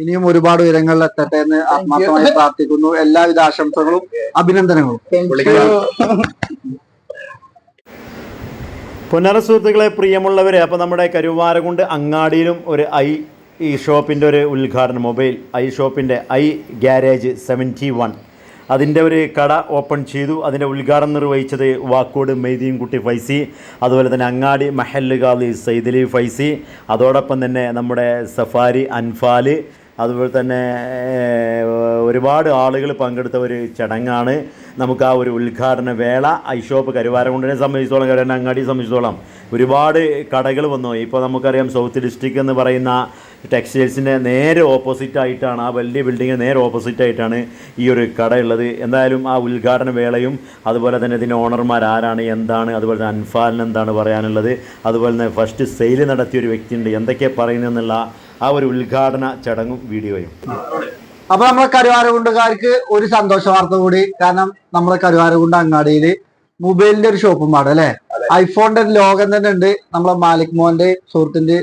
ഇനിയും ഒരുപാട് ഉയരങ്ങളിൽ എത്തട്ടെ എന്ന് ആത്മാർത്ഥമായി പ്രാർത്ഥിക്കുന്നു. എല്ലാവിധ ആശംസകളും അഭിനന്ദനങ്ങളും. പുനർസുഹൃത്തുക്കളെ പ്രിയമുള്ളവരെ അപ്പോൾ നമ്മുടെ കരുവാരകുണ്ട് അങ്ങാടിയിലും ഒരു ഐ ഈ ഷോപ്പിന്റെ ഒരു ഉദ്ഘാടനം മൊബൈൽ ഐ ഷോപ്പിന്റെ ഐ ഗ്യാരേജ് സെവന്റി വൺ. അതിന്റെ ഒരു കട ഓപ്പൺ ചെയ്തു. അതിന്റെ ഉദ്ഘാടനം നിർവഹിച്ചത് വാക്കോട് മെയ്തീൻകുട്ടി ഫൈസി അതുപോലെ തന്നെ അങ്ങാടി മഹല്ലുകാലി സൈദലി ഫൈസി അതോടൊപ്പം തന്നെ നമ്മുടെ സഫാരി അൻഫാൽ അതുപോലെ തന്നെ ഒരുപാട് ആളുകൾ പങ്കെടുത്ത ഒരു ചടങ്ങാണ്. നമുക്ക് ആ ഒരു ഉദ്ഘാടന വേള. ഐഷോപ്പ് കരുവാരകുണ്ടിനെ സംബന്ധിച്ചോളം കരുവാരൻ അങ്ങാടിയെ സംബന്ധിച്ചോളം ഒരുപാട് കടകൾ വന്നു. ഇപ്പോൾ നമുക്കറിയാം സൗത്ത് ഡിസ്ട്രിക്ട് എന്ന് പറയുന്ന ടെക്സ്റ്റൈൽസിന്റെ നേരെ ഓപ്പോസിറ്റ് ആയിട്ടാണ് ആ വലിയ ബിൽഡിങ്ങിന് നേരെ ഓപ്പോസിറ്റ് ആയിട്ടാണ് ഈ ഒരു കട ഉള്ളത്. എന്തായാലും ആ ഉദ്ഘാടന വേളയും അതുപോലെ തന്നെ ഇതിന്റെ ഓണർമാർ ആരാണ് എന്താണ് അതുപോലെ തന്നെ അൻഫാലിന് എന്താണ് പറയാനുള്ളത് അതുപോലെ തന്നെ ഫസ്റ്റ് സെയിൽ നടത്തിയ ഒരു വ്യക്തിയുണ്ട്. എന്തൊക്കെയാണ് പറയുന്നതെന്നുള്ള ആ ഒരു ഉദ്ഘാടന ചടങ്ങും വീഡിയോയും. അപ്പൊ നമ്മളെ കരുവാരകുണ്ടുകാർക്ക് ഒരു സന്തോഷ വാർത്ത കൂടി. കാരണം നമ്മളെ കരുവാരകുണ്ട് അങ്ങാടിയിൽ മൊബൈലിന്റെ ഒരു ഷോപ്പും പാടും അല്ലെ? ഐഫോണിന്റെ ഒരു ലോകം തന്നെ ഉണ്ട്. നമ്മളെ മാലിക് മോന്റെ സുഹൃത്തിന്റെ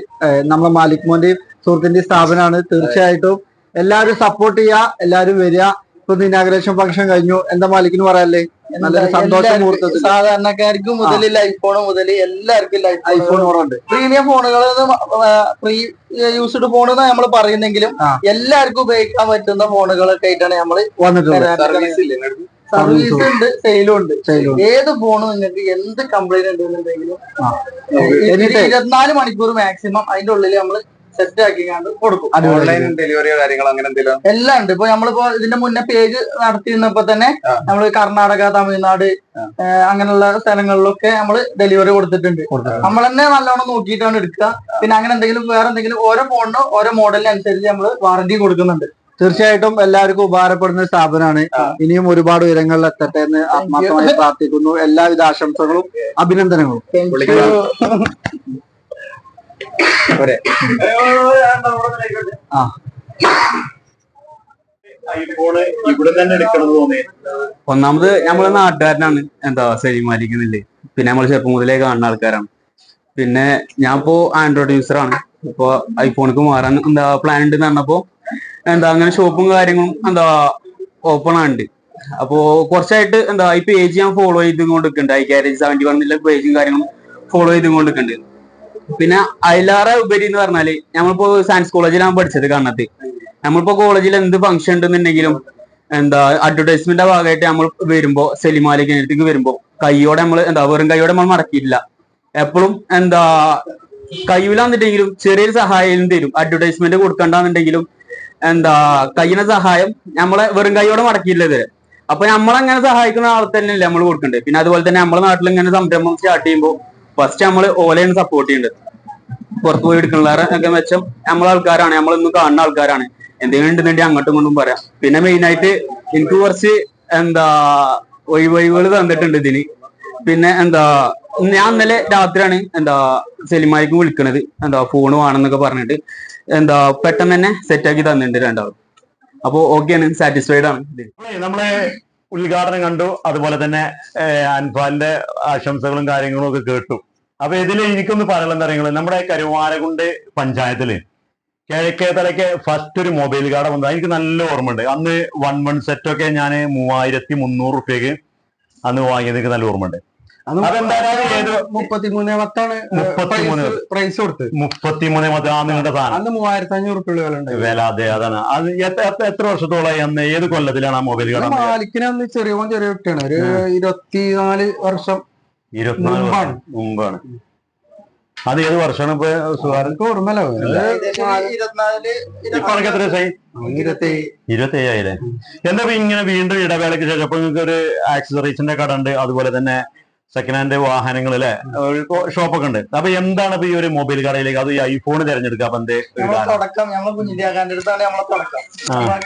നമ്മളെ മാലിക് മോന്റെ സുഹൃത്തിന്റെ സ്ഥാപനമാണ്. തീർച്ചയായിട്ടും എല്ലാവരും സപ്പോർട്ട് ചെയ്യുക എല്ലാവരും വരിക. ഇപ്പൊ ഇനാഗ്രേഷൻ ഫംഗ്ഷൻ കഴിഞ്ഞു. എന്താ മാലിക്കിന് പറയാല്ലേ നല്ലൊരു സന്തോഷ മുഹൂർത്തത്തിൽ. സാധാരണക്കാർക്ക് മുതൽ ഐഫോൺ മുതൽ എല്ലാവർക്കും ഐഫോൺ പ്രീമിയം ഫോണുകൾ പ്രീ യൂസ്ഡ് ഫോൺ നമ്മൾ പറയുന്നെങ്കിലും എല്ലാവർക്കും ഉപയോഗിക്കാൻ പറ്റുന്ന ഫോണുകളൊക്കെ ആയിട്ടാണ് നമ്മൾ സർവീസ് ഉണ്ട് സെയിലും ഉണ്ട്. ഏത് ഫോൺ നിങ്ങൾക്ക് എന്ത് കംപ്ലൈന്റ് ഉണ്ടെന്നുണ്ടെങ്കിലും ഇരുപത്തിനാല് മണിക്കൂർ മാക്സിമം അതിന്റെ ഉള്ളിൽ നമ്മൾ സെറ്റ് ആക്കി കൊടുക്കും. ഓൺലൈൻ ഡെലിവറിയോ കാര്യങ്ങളോ അങ്ങനെ എന്തെങ്കിലും? എല്ലാം ഉണ്ട്. ഇപ്പൊ നമ്മളിപ്പോ ഇതിന്റെ മുന്നേ പേജ് നടത്തിയിരുന്നപ്പോ തന്നെ. നമ്മൾ കർണാടക തമിഴ്നാട് അങ്ങനെയുള്ള സ്ഥലങ്ങളിലൊക്കെ നമ്മൾ ഡെലിവറി കൊടുത്തിട്ടുണ്ട്. നമ്മൾ തന്നെ നല്ലോണം നോക്കിയിട്ടാണ് എടുക്കുക. പിന്നെ അങ്ങനെ എന്തെങ്കിലും വേറെ എന്തെങ്കിലും ഓരോ ഫോണിനും ഓരോ മോഡലിനനുസരിച്ച് നമ്മൾ വാറന്റി കൊടുക്കുന്നുണ്ട്. തീർച്ചയായിട്ടും എല്ലാവർക്കും ഉപകാരപ്പെടുന്ന സ്ഥാപനമാണ് ഇനിയും ഒരുപാട് ഉയരങ്ങളിൽ എത്തട്ടെ എന്ന് ആത്മാർത്ഥമായി പ്രാർത്ഥിക്കുന്നു. എല്ലാവിധ ആശംസകളും അഭിനന്ദനങ്ങളും. ആ. തോന്നി ഒന്നാമത് നമ്മളെ നാട്ടുകാരനാണ്. എന്താ സലിമാലിക്കുന്നില്ലേ പിന്നെ നമ്മൾ ചെറുപ്പം മുതലേ കാണുന്ന ആൾക്കാരാണ്. പിന്നെ ഞാൻ ഇപ്പോ ആൻഡ്രോയിഡ് യൂസർ ആണ് ഇപ്പൊ ഐഫോണിക്ക് മാറാൻ എന്താ പ്ലാൻ ഉണ്ട് പറഞ്ഞപ്പോ എന്താ അങ്ങനെ ഷോപ്പും കാര്യങ്ങളും എന്താ ഓപ്പൺ ആണ്ട് അപ്പോ കുറച്ചായിട്ട് എന്താ ഈ പേജ് ഞാൻ ഫോളോ ചെയ്തുകൊണ്ടിരിക്കുന്നുണ്ട് ഐ കാരേജ് സെവന്റി വണ്ണിലെ പേജും കാര്യങ്ങളും ഫോളോ ചെയ്തുകൊണ്ടിരിക്കുന്നുണ്ട് പിന്നെ അതിലേറെ ഉപരി എന്ന് പറഞ്ഞാൽ നമ്മളിപ്പോ സയൻസ് കോളേജിലാണ് പഠിച്ചത് കണ്ണത്ത് നമ്മളിപ്പോ കോളേജിൽ എന്ത് ഫംഗ്ഷൻ ഉണ്ടെന്നുണ്ടെങ്കിലും എന്താ അഡ്വർടൈസ്മെന്റ് ഭാഗമായിട്ട് നമ്മൾ വരുമ്പോ സെലിമാലിക്ക് അടുത്തേക്ക് വരുമ്പോ കൈയോടെ നമ്മൾ എന്താ വെറും കൈയോടെ നമ്മൾ മടക്കിയിട്ടില്ല. എപ്പോഴും എന്താ കയ്യിലാന്നിട്ടെങ്കിലും ചെറിയൊരു സഹായം തരും. അഡ്വർടൈസ്മെന്റ് കൊടുക്കണ്ടെന്നുണ്ടെങ്കിലും എന്താ കയ്യിന സഹായം നമ്മളെ വെറും കൈയോടെ മടക്കിയില്ല ഇതുവരെ. അപ്പൊ നമ്മളങ്ങനെ സഹായിക്കുന്ന ആൾ തന്നെയല്ലേ നമ്മൾ കൊടുക്കണ്ടേ? പിന്നെ അതുപോലെ തന്നെ നമ്മളെ നാട്ടിൽ ഇങ്ങനെ സംരംഭം സ്റ്റാർട്ട് ചെയ്യുമ്പോൾ ഫസ്റ്റ് നമ്മൾ ഓലയാണ് സപ്പോർട്ട് ചെയ്യേണ്ടത്. പുറത്ത് പോയി എടുക്കുന്നവരൊക്കെ മെച്ചം നമ്മളെ ആൾക്കാരാണ്. നമ്മളൊന്നും കാണുന്ന ആൾക്കാരാണ്. എന്തെങ്കിലും ഉണ്ടെന്നുണ്ടെങ്കിൽ അങ്ങോട്ടും ഇങ്ങോട്ടും പറയാം. പിന്നെ മെയിൻ ആയിട്ട് എനിക്ക് കുറച്ച് എന്താ ഒഴിവൊഴിവുകൾ തന്നിട്ടുണ്ട് ഇതിന്. പിന്നെ എന്താ ഞാൻ ഇന്നലെ രാത്രിയാണ് എന്താ സെലിമായിക്ക് വിളിക്കണത്. എന്താ ഫോൺ വേണമെന്നൊക്കെ പറഞ്ഞിട്ട്. എന്താ പെട്ടെന്ന് തന്നെ സെറ്റ് ആക്കി തന്നിട്ടുണ്ട് രണ്ടാളും. അപ്പോ ഓക്കെയാണ് സാറ്റിസ്ഫൈഡ് ആണ്. നമ്മളെ- നമ്മളെ ഉദ്ഘാടനം കണ്ടു. അതുപോലെ തന്നെ അൻഫാലിന്റെ ആശംസകളും കാര്യങ്ങളും ഒക്കെ കേട്ടു. അപ്പൊ ഇതിൽ എനിക്കൊന്ന് പറയാനുള്ള കാര്യങ്ങൾ നമ്മുടെ കരുവാരകുണ്ട് പഞ്ചായത്തിൽ കിഴക്കേ തലയ്ക്ക് ഫസ്റ്റ് ഒരു മൊബൈൽ കാർഡ് വന്നത് എനിക്ക് നല്ല ഓർമ്മയുണ്ട്. അന്ന് വൺ വൺ സെറ്റ് ഒക്കെ ഞാൻ മൂവായിരത്തി മുന്നൂറ് റുപ്യക്ക് അന്ന് വാങ്ങിയത് എനിക്ക് നല്ല ഓർമ്മയുണ്ട്. അതെന്തായാലും ഏത് മുപ്പത്തിമൂന്ന് പത്താണ് മുപ്പത്തിമൂന്ന്. പ്രൈസ് കൊടുത്ത്. മുപ്പത്തിമൂന്ന് മതി ആ നിങ്ങളുടെ സാധനം. അന്ന് മൂവായിരത്തി അഞ്ഞൂറ് ഉറുപ്പിക വില വില അതെ അതാണ് അത് എത്ര എത്ര അന്ന്? ഏത് കൊല്ലത്തിലാണ് ആ മൊബൈൽ കട? മാലിക്കിന് അന്ന് ചെറിയ ചെറിയ കുട്ടിയാണ്. ഒരു ഇരുപത്തിനാല് വർഷം ഇരുപത്തിനാല് മുമ്പാണ്. വർഷം മുമ്പാണ്. അത് ഏത് വർഷമാണ് ഇപ്പൊ സുഹാരൻ? ഓർമ്മല്ലോ ഇരുപത്തി ഏഴായില്ലേ എന്താ ഇങ്ങനെ വീണ്ടും ഇടവേളയ്ക്ക് ശേഷം? ഇപ്പൊ നിങ്ങൾക്ക് ഒരു ആക്സസറീസിന്റെ കട ഉണ്ട്. അതുപോലെ തന്നെ സെക്കൻഡ് ഹാൻഡ് വാഹനങ്ങൾ അല്ലെ? ഷോപ്പൊക്കെ ഉണ്ട്. അപ്പൊ എന്താണ് ഇപ്പൊ ഈ ഒരു മൊബൈൽ കടയിലേക്ക്? അത് ഈ ഐഫോൺ തിരഞ്ഞെടുക്കുക. അപ്പൊ എന്തേ തുടക്കം നമ്മളെ അടുത്താണ് നമ്മളെ തുടക്കം.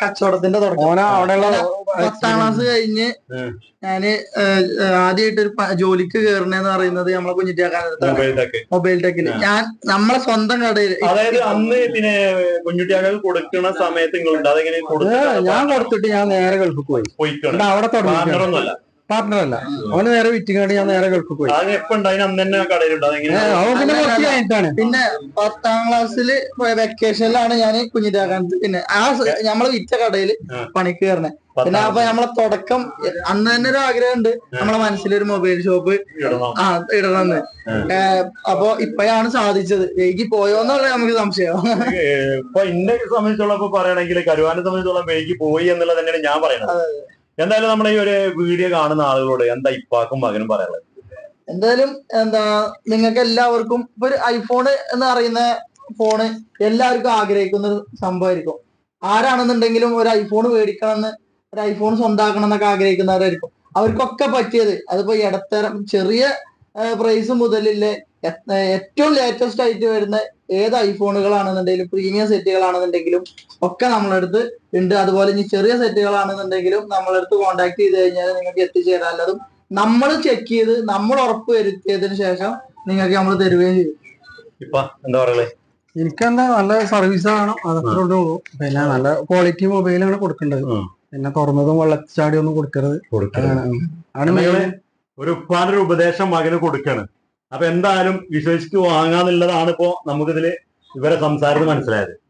കച്ചവടത്തിന്റെ തുടക്കം. പത്താം ക്ലാസ് കഴിഞ്ഞ്. ഞാൻ ആദ്യമായിട്ട് ഒരു ജോലിക്ക് കയറണെന്ന് പറയുന്നത് നമ്മളെ കുഞ്ഞിരാക്കാന്റെ അടുത്താണ്. മൊബൈൽ ടെക് മൊബൈൽ ടെക്കിൽ ഞാൻ നമ്മളെ സ്വന്തം കടയിൽ അതായത് അന്ന് പിന്നെ കുഞ്ഞുട്ടിയാകൾ കൊടുക്കുന്ന സമയത്ത് ഞാൻ കൊടുത്തിട്ട് ഞാൻ നേരെ ഗൾഫിക്ക് പോയി. അവിടെ തുടങ്ങി. പാർട്ട്ണർ അല്ല അവന് നേരെ വിറ്റിങ്ങാണ്ട് ഞാൻ നേരെ ഗൾഫ് പോയി. പിന്നെ കുറച്ച് കഴിഞ്ഞിട്ടാണ്. പിന്നെ പത്താം ക്ലാസ്സിൽ വെക്കേഷനിലാണ് ഞാൻ കുഞ്ഞിരാകാന്ത് പിന്നെ ആ നമ്മളെ വിറ്റ കടയിൽ പണിക്ക് കയറണേ പിന്നെ അപ്പൊ നമ്മളെ തുടക്കം അന്ന് തന്നെ ഒരു ആഗ്രഹം ഉണ്ട് നമ്മളെ മനസ്സിലൊരു മൊബൈൽ ഷോപ്പ് ഇടണം. ആ ഇടണമെന്ന് അപ്പൊ ഇപ്പഴാണ് സാധിച്ചത്. വൈകി പോയോന്നുള്ള നമുക്ക് സംശയം. ഇപ്പൊ എന്നെ സംബന്ധിച്ചുള്ള പറയണെങ്കിൽ കരുവാനെ സംബന്ധിച്ചോളം വൈകി പോയി എന്നുള്ളത് തന്നെയാണ് ഞാൻ പറയുന്നത്. എന്തായാലും നമ്മൾ ഈ ഒരു വീഡിയോ കാണുന്ന ആളുകളോട് എന്താ ഇപ്പാക്കും മകനും പറയാനുള്ളത്? എന്തായാലും എന്താ നിങ്ങൾക്ക് എല്ലാവർക്കും ഇപ്പൊ ഒരു ഐഫോൺ എന്ന് പറയുന്ന ഫോണ് എല്ലാവർക്കും ആഗ്രഹിക്കുന്ന ഒരു സംഭവമായിരിക്കും. ആരാണെന്നുണ്ടെങ്കിലും ഒരു ഐഫോൺ മേടിക്കണമെന്ന് ഒരു ഐഫോൺ സ്വന്താക്കണം എന്നൊക്കെ ആഗ്രഹിക്കുന്നവരായിരിക്കും. അവർക്കൊക്കെ പറ്റിയത് അതിപ്പോ ഇടത്തരം ചെറിയ പ്രൈസ് മുതലില്ലേ ഏറ്റവും ലേറ്റസ്റ്റ് ആയിട്ട് വരുന്ന ഏത് ഐഫോണുകളാണെന്നുണ്ടെങ്കിലും പ്രീമിയം സെറ്റുകളാണെന്നുണ്ടെങ്കിലും ഒക്കെ നമ്മളെടുത്ത് ഉണ്ട്. അതുപോലെ ഇനി ചെറിയ സെറ്റുകളാണെന്നുണ്ടെങ്കിലും നമ്മളെടുത്ത് കോൺടാക്ട് ചെയ്ത് കഴിഞ്ഞാൽ നിങ്ങൾക്ക് എത്തിച്ചേരാനുള്ളതും നമ്മൾ ചെക്ക് ചെയ്ത് നമ്മൾ ഉറപ്പ് വരുത്തിയതിനു ശേഷം നിങ്ങൾക്ക് നമ്മൾ തരുകയും ചെയ്യും. ഇപ്പൊ എന്താ പറയുക എനിക്കെന്താ നല്ല സർവീസ് ആണ് അതൊക്കെ ഉള്ളൂ. പിന്നെ നല്ല ക്വാളിറ്റി മൊബൈലാണ് കൊടുക്കേണ്ടത്. പിന്നെ തുറന്നതും വെള്ളച്ചാടിയൊന്നും കൊടുക്കരുത്. നിങ്ങൾ ഒരു ഉപ്പാന്റെ ഒരു ഉപദേശം മകന് കൊടുക്കാണ്. അപ്പൊ എന്തായാലും വിശ്വസിച്ച് വാങ്ങാന്നുള്ളതാണ് ഇപ്പോ നമുക്കിതിൽ ഇവരെ സംസാരത്തിൽ മനസ്സിലായത്.